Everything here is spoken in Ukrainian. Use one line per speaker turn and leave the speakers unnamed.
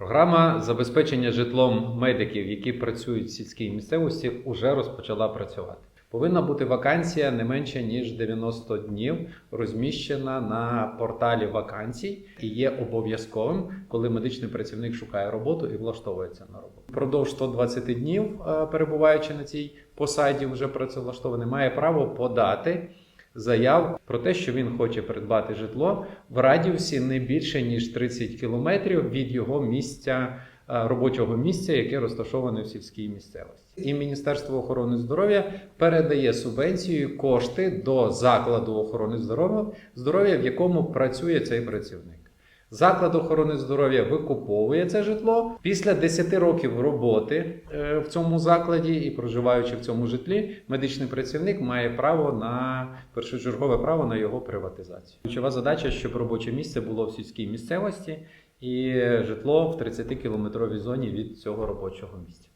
Програма забезпечення житлом медиків, які працюють в сільській місцевості, вже розпочала працювати. Повинна бути вакансія не менше ніж 90 днів, розміщена на порталі вакансій і є обов'язковим, коли медичний працівник шукає роботу і влаштовується на роботу. Продовж 120 днів, е, перебуваючи на цій посаді, вже працевлаштований, має право подати заяв про те, що він хоче придбати житло в радіусі не більше ніж 30 кілометрів від його місця е, робочого місця, яке розташоване в сільській місцевості. І Міністерство охорони здоров'я передає субвенцію кошти до закладу охорони здоров'я, здоров'я, в якому працює цей працівник. Заклад охорони здоров'я викуповує це житло. Після 10 років роботи е, в цьому закладі і проживаючи в цьому житлі, медичний працівник має право на першочергове право на його приватизацію. Ключова задача, щоб робоче місце було в сільській місцевості і житло в 30 кілометровій зоні від цього робочого місця.